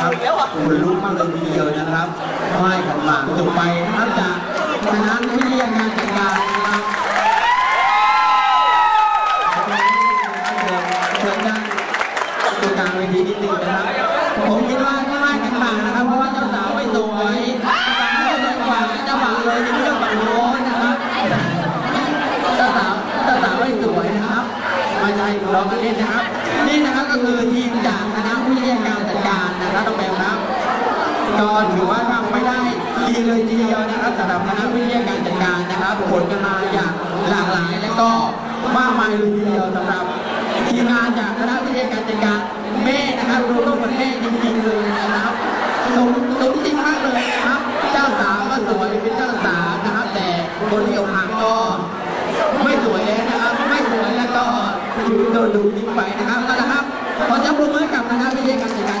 ครับคนลุกมากเลยทีเดียวนะครับไหว้ขันหมากจบไปนะครับจากคณะวิทยาการจัดการนะครับเชิญด้านตรงกลางเวทีนิดนึงนะครับ ผมคิดว่าที่ไหว้ขันมานะครับ เพราะว่าเจ้าสาวไม่สวยไม่สวยกว่าเจ้าบ่าวเลยที่เลือกฝั่งโน้นนะครับเจ้าสาวเจ้าสาวไม่สวยนะครับไม่ใช่เรากันเล่นนะครับ นะครับน้องแมครับก็ถือว่าทำไปได้ดีเลยทีเดียวนะครับสำหรับคณะวิทยาการจัดการนะครับผลกันมาอย่างหลากหลายและก็มากมายเลยทีเดียวสำหรับทีมงานจากคณะวิทยาการจัดการแม่นะครับรวมทั้งหมดแม่จริงๆเลยนะครับสมสมจริงมากเลยนะครับ เจ้าสาวก็สวยเป็นเจ้าสาวนะครับ แต่คนที่อกหักก็ไม่สวยแล้วนะครับ ไม่สวยแล้วก็คือโดนดูทิ้งไปนะครับก็นะครับขอจะปรบมือกับนะครับวิทยาการจัดการ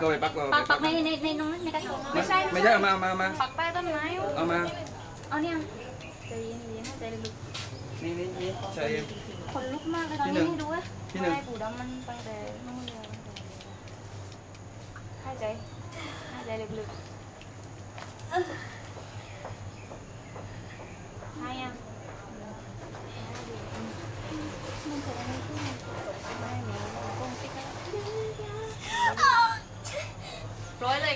ก็ไปปักเราปักปักในในในน้อยในกระถางไม่ใช่ไม่ใช่เอามามามาปักใต้ต้นไม้เอามาเอาเนี่ยใจเย็นๆให้ใจลึกนี่นี่นี่ใช่ๆคนลุกมากเลยตอนนี้ให้ดูอะที่หนึ่งใช่ปูดำมันไปแต่นู่นเลยให้ใจให้ใจลึกๆให้อะมันเกิดอะไรขึ้นไม่หนูคงติดแล้ว ปล่อยเล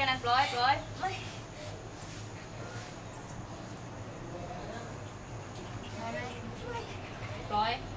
ย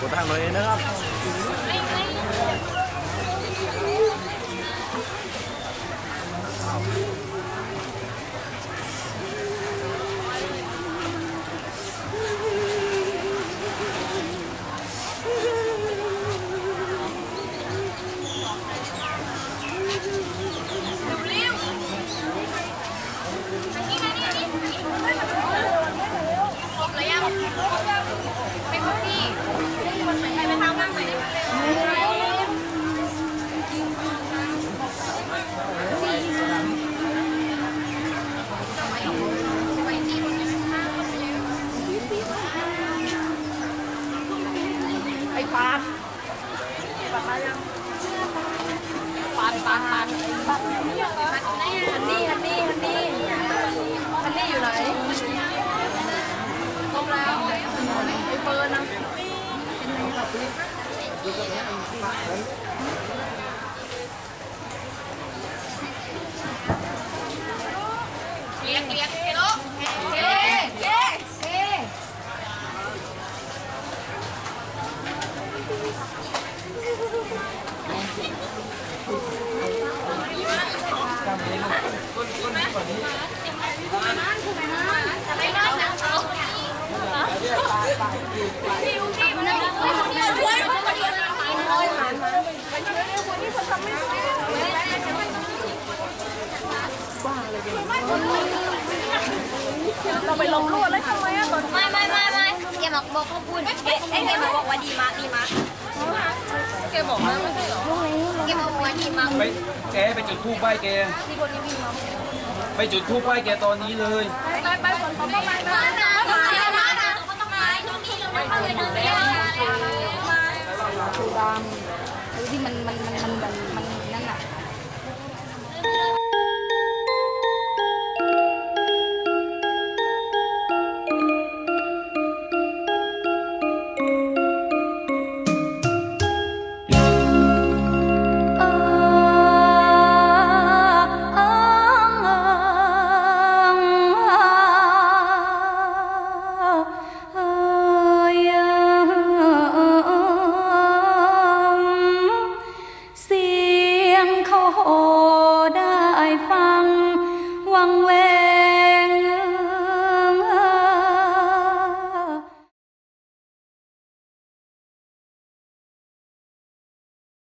กดทางเลยนะครับ ไม่ไม่เร็วๆอันนี้อันนี้อันนี้ครบเลยยังไม่ครบที่ใครไปทางบ้างไหนได้ไหมไอ้ปาดปาดมายัง ปันปันปันปันนี่ฮันนี่ฮันนี่ฮันนี่ฮันนี่อยู่ไหนครบแล้วไอ้เฟิร์นนะ เลียกเลียกเฮโลเฮเฮเฮเฮอะไรนะ เราไปลงรูดเลยทำไมอะไม่ไม่ไม่ไม่แกบอกบอกขอบคุณเอ๊ะเอ๊ะแกบอกว่าดีมากดีมากแกมบอกแล้วไม่ใช่เหรอแกมบอกว่าดีมากไปแกไปจุดทูบไหว้แกไปจุดทูบไหว้แกตอนนี้เลยไปไปฝนตกก็ไป นี้เราไ